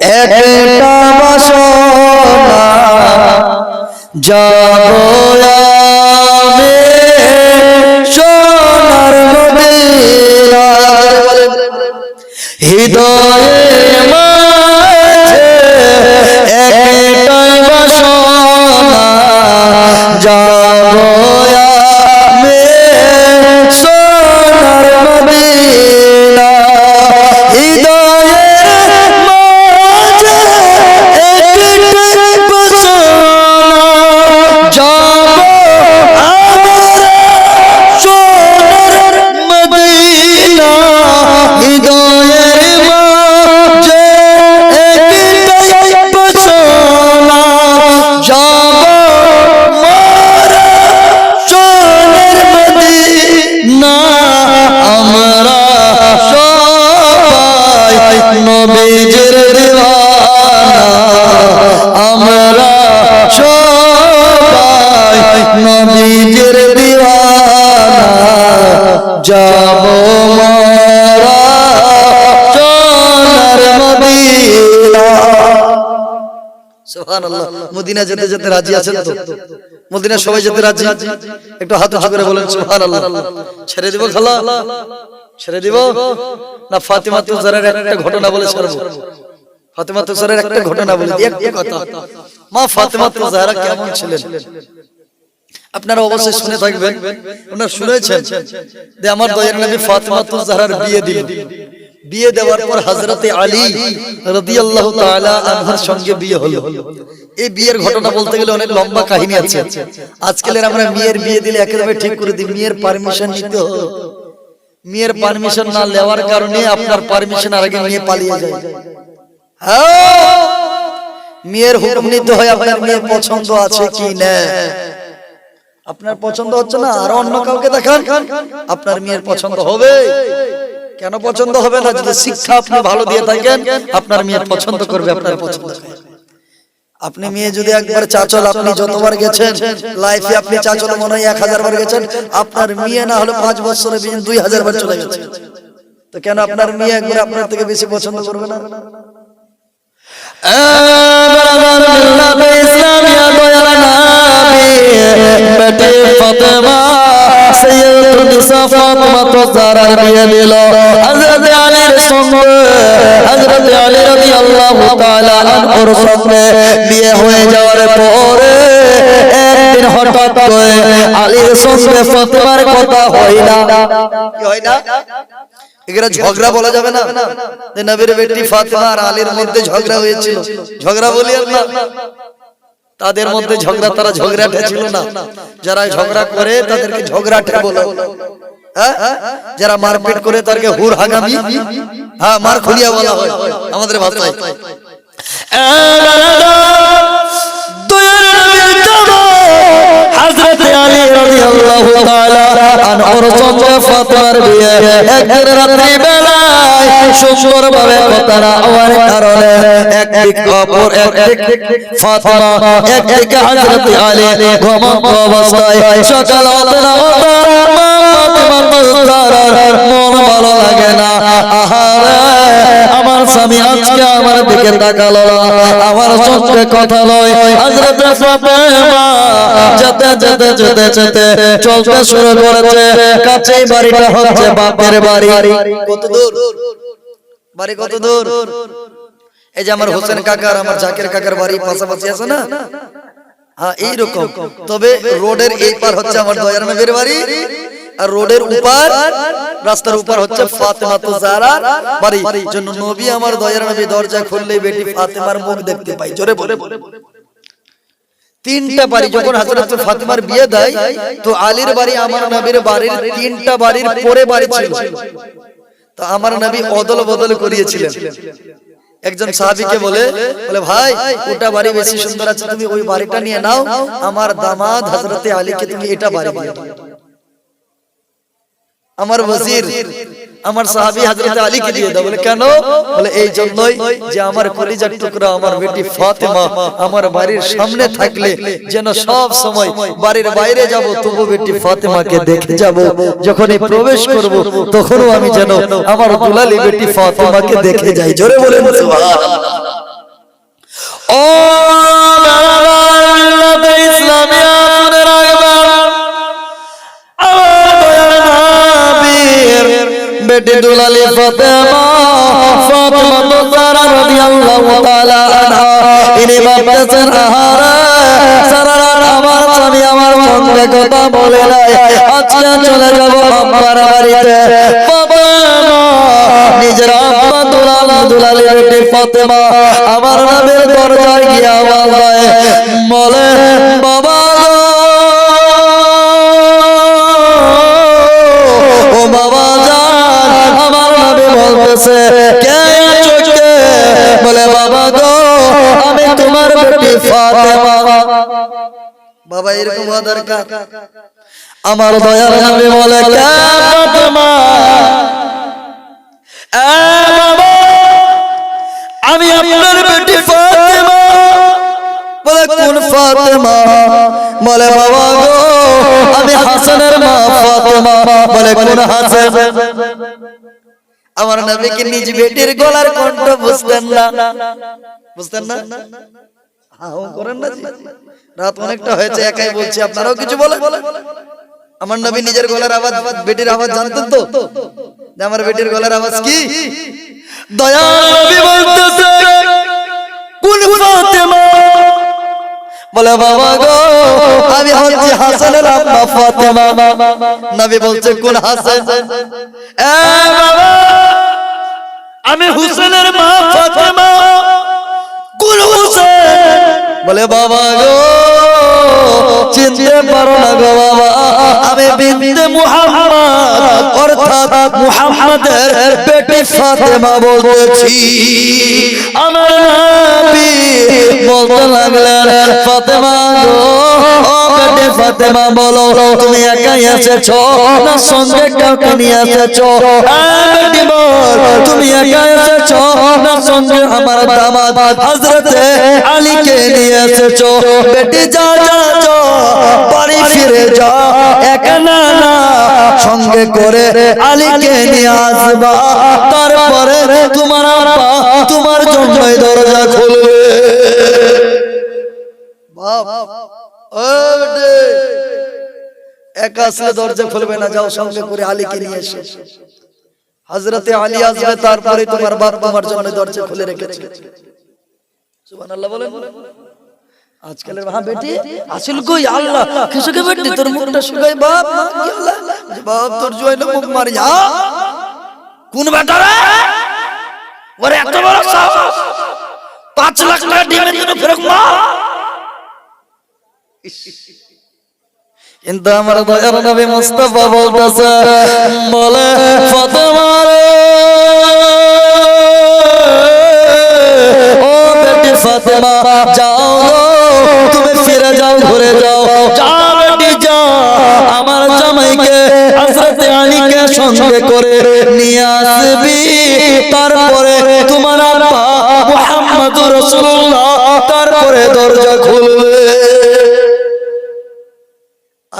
একটা বাসনা যাব যেতে যেতে রাজি তো? সবাই যেতে রাজি? একটু হাত বলেন ছেড়ে দিব না ফাতিমা তুজারের একটা ঘটনা বলে ছাড়বো। ফাতিমা তুজারের একটা ঘটনা বলে দিই একটা কথা। মা ফাতিমা তুজারা কেমন ছিলেন? আপনারা অবশ্যই শুনে থাকবেন। ওনারা শুনেছেন যে আমার দয়ার নবী ফাতিমা তুজারার বিয়ে দিল। বিয়ে দেওয়ার পর হযরতে আলী রাদিয়াল্লাহু তাআলা আনহার সঙ্গে বিয়ে হলো। এই বিয়ের ঘটনা বলতে গেলে অনেক লম্বা কাহিনী আছে। আজকালের আমরা মেয়ের বিয়ে দিলে একেবারে ঠিক করে দিই মেয়ের পারমিশন নিতে হবে। মেয়ের পারমিশন না নেওয়ার কারণে আপনার পারমিশন আর আগে মেয়ে পালিয়ে যায়। হ্যাঁ মেয়ের হুকুম নিতে হয় আপনার মেয়ের পছন্দ আছে কি না আপনার পছন্দ হচ্ছে না আর অন্য কাউকে দেখান। আপনার মেয়ের পছন্দ হবে। কেন পছন্দ হবে না? যদি শিক্ষা আপনি ভালো দিয়ে থাকেন আপনার মেয়ের পছন্দ করবে আপনার পছন্দ। আপনি মেয়ে যদি একবার চাচল আপনি যতবার গেছেন লাইফে আপনি চাচল মনে হয় এক হাজার বার গেছেন আপনার মেয়ে না হলে পাঁচ বছরে দুই হাজার বার চলে গেছে। তো কেন আপনার মেয়ে একবার আপনার থেকে বেশি পছন্দ করবে না? বেটে ফাতেমা জারার বিয়ে হয়ে যাওয়ার পরে একদিন হঠাৎ করে আলীর সঙ্গে ফাতেমার কথা হয় না? এগুলা ঝগড়া বলা যাবে না। যে নবীর বেটি ফাতেমা আর আলীর মধ্যে ঝগড়া হয়েছিল। ঝগড়া বলি না। তাদের মধ্যে ঝগড়া তারা ঝগড়াটে ছিল না। যারা ঝগড়া করে তাদেরকে ঝগড়াটে বলে হ্যাঁ? যারা মারপিট করে তাদেরকে হুর হাগামি হ্যাঁ মার খুলিয়া বলা হয়। আমাদের ভাষায়। হযরত আলী রাদিয়াল্লাহু তাআলা আনহুর সঙ্গে বিয়ে একদিন রাত্রি বেলায় সুন্দর ভাবে না হওয়ার কারণে একদিক অপর একদিক ফাতেমা একদিক হযরত আলী ঘুমন্ত অবস্থায় সকাল হতে না হতে মা ফাতেমা মন ভালো লাগে না। আহারে স্বামী আজকে আমার দিকে তাকালো। আমার সঙ্গে কথা লয় হযরত ফাতেমা যেতে যেতে যেতে যেতে চলতে শুরু করেছে। কাছেই বাড়িটা হচ্ছে বাপের বাড়ি। কত দূর? বাড়ি কত দূর? এই যে আমার হোসেন কাকার আমার জাকির কাকার বাড়ি পাশাপাশি আছে না? হ্যাঁ এইরকম। তবে রোডের এই পার হচ্ছে আমার দয়ার নবীর বাড়ি আর রোডের উপার রাস্তার উপর হচ্ছে ফাতেমা তো জারা বাড়ি জন্য নবী আমার দয়ার নবী দরজা খুললে বেটি ফাতেমার মুখ দেখতে পাই জোরে বলে। তিনটা বাড়ি যখন হযরত ফাতেমার বিয়ে দেয়, তো আলীর বাড়ি আমার নবীর বাড়ির তিনটা বাড়ির পরে বাড়ি ছিল। তো আমার নবী অদল বদল করিয়েছিলেন। একজন সাহাবীকে বলে বলে, ভাই, ওটা বাড়ি বেশি সুন্দর আছে, তুমি ওই বাড়িটা নিয়ে নাও। আমার দামাদ হযরতে আলীকে তুমি এটা বাড়ি দিয়ে দাও। আমার ওজির আমার সাহাবী হযরত আলীকে দিয়ে দাও। বলে কেন? বলে এই জন্যই যে আমার কলিজার টুকরা আমার বেটি ফাতেমা আমার বাড়ির সামনে থাকলে যেন সব সময় বাড়ির বাইরে যাব তবু বেটি ফাতেমাকে দেখে যাব। যখনই প্রবেশ করব তখনও আমি যেন আমার দুলালি বেটি ফাতেমাকে দেখে যাই। জোরে বলেন সুবহানাল্লাহ। ও বেটি ফাতেমা ফাতেমা রাদিয়াল্লাহু তাআলা আনহা। ইনি আহারে আমার স্বামী আমার সঙ্গে কথা বলে নাই। আজকে চলে যাব আমার বাড়িতে। ফাতেমা, নিজের দুলাল ফাতেমা, আমার নবীর দরজায় আওয়াজ বলে, বাবা বাবা এরকম হওয়া দরকার আমার দয়ার নবী বলে আমি আপনার বেটি বাবা আমি মা বলে আমার নবীকে নিজ বেটির গলার কণ্ঠ বুঝতেন না। বুঝতেন না? হ্যাঁ ও করেন না রাত অনেকটা হয়েছে একাই বলছি আপনারাও কিছু বলে আমার নবী নিজের গলার আওয়াজ বেটির আওয়াজ জানতেন তো? যে আমার বেটির গলার আওয়াজ কি? দয়া নবী বলতেছে কোন ফাতেমা? বলে বাবা গো আমি হচ্ছি হাসানের আম্মা ফাতেমা। নবী বলছে কোন হাসান? এ বাবা আমি হুসেনের মা ফাতেমা। বলে, বাবা গো, চিনতে পারো না গো বাবা। আমি বিনতে মুহাম্মদ, অর্থাৎ মুহাম্মদের বেটি ফাতেমা বলতেছি। আমার নবী বলতে লাগলেন, ফাতেমা গো ফাতেমা বলো, তুমি একাই এসেছ? না, সঙ্গে কাউকে নিয়ে এসেছ? হ্যাঁ তুমি একাই এসেছ? না, সঙ্গে আমার দামাদ হযরতে আলীকে নিয়ে এসেছ? বেটি যা যা, বাড়ি ফিরে যা, একা না না, সঙ্গে করে আলীকে নিয়ে আসবা। তারপরে তোমার আব্বা তোমার জন্যই দরজা খুলবে। বাপ একা আসলে দরজা খুলবে না যাও সঙ্গে করে আলীকে নিয়ে এসে। হজরতে আলী আসবে তারপরে তোমার বাপ তোমার জন্য দরজা খুলে রেখেছে। সুবহানাল্লাহ বলেন। আজকালের হ্যাঁ বেটি আসল কই? আল্লাহ কিসকে বেটি? তোর মুখটা শুকাই বাপ কি আল্লাহ? বাপ তোর জয়লে মুখ মারি যা কোন বেটা রে? ওরে এত বড় সাহস! পাঁচ লাখ টাকা ডিমের জন্য ফেরক মা কিন্তু আমার দয়ার নবী বলতেছে, বলে ও বেটি যাও তুমি ফিরে যাও, ঘুরে যাও। যাও বেটি যাও আমার জামাইকে সঙ্গে করে নিয়ে আসবি। তারপরে তোমার আব্বা মুহাম্মদুর রাসূলুল্লাহ, তারপরে দরজা খুলবে।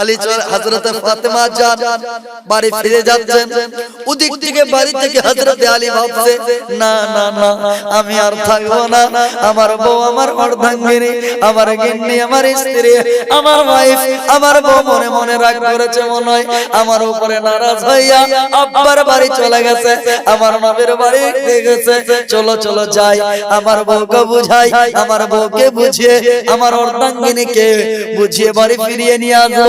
আলী চল হযরতে ফাতেমা যান বাড়ি ফিরে যাচ্ছেন। ওদিক থেকে বাড়ি থেকে হযরতে আলী ভাবছে না না না আমি আর থাকব না। আমার বউ আমার অর্ধাঙ্গিনী আমার গিন্নি আমার স্ত্রী আমার ওয়াইফ আমার বউ মনে মনে রাগ করেছে মনে হয়। আমার উপরে নারাজ হইয়া আব্বার বাড়ি চলে গেছে। আমার নবীর বাড়ি গেছে। চলো চলো যাই। আমার বউকে বুঝাই। আমার বউকে বুঝিয়ে আমার অর্ধাঙ্গিনীকে বুঝিয়ে বাড়ি ফিরিয়ে নিয়ে আসব।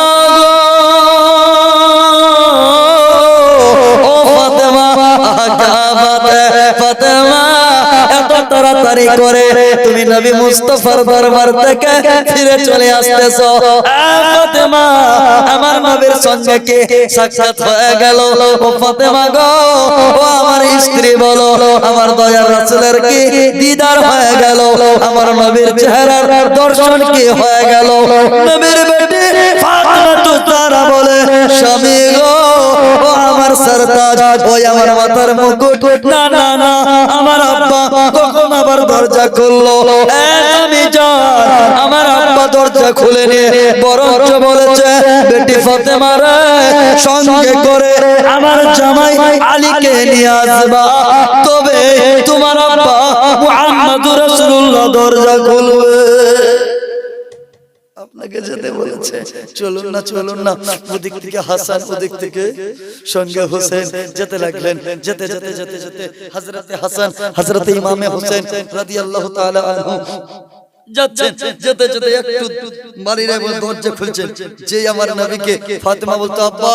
তাড়াতাড়ি করে তুমি নবী মুস্তাফার দরবার থেকে ফিরে চলে আসতেছো। ফাতেমা, আমার নবীর সঙ্গে কি সাক্ষাৎ হয়ে গেল? ও ফাতেমা গো, ও আমার স্ত্রী বলো, আমার দয়ার রাসূলের কি দিদার হয়ে গেল? আমার নবীর চেহারার দর্শন কি হয়ে গেল? নবীর বেটি ফাতেমা তো তারা বলে, স্বামী গো, ও আমার সরতাজ, ওই আমার মাথার মুকুট। না না না, আমার আব্বা কখন আবার দরজা খুললো। আমার আব্বা দরজা খুলে নিয়ে বরঞ্চ বলেছে, বেটি ফতে সঙ্গে করে আমার জামাই আলীকে নিয়ে আসবা। তবে তোমার আব্বা মুহাম্মদুর দরজা খুলবে। আপনাকে যেতে বলেছে। চলুন না চলুন না। ওদিক থেকে হাসান ওদিক থেকে সঙ্গে হোসেন যেতে লাগলেন। যেতে যেতে যেতে যেতে হযরতে হাসান হযরতে ইমামে হোসেন রাদিয়াল্লাহু তাআলা আনহু যাচ্ছেন যেতে যেতে একটু বাড়ির দরজা খুলছেন। যে আমার নবীকে ফাতেমা বলতো আব্বা!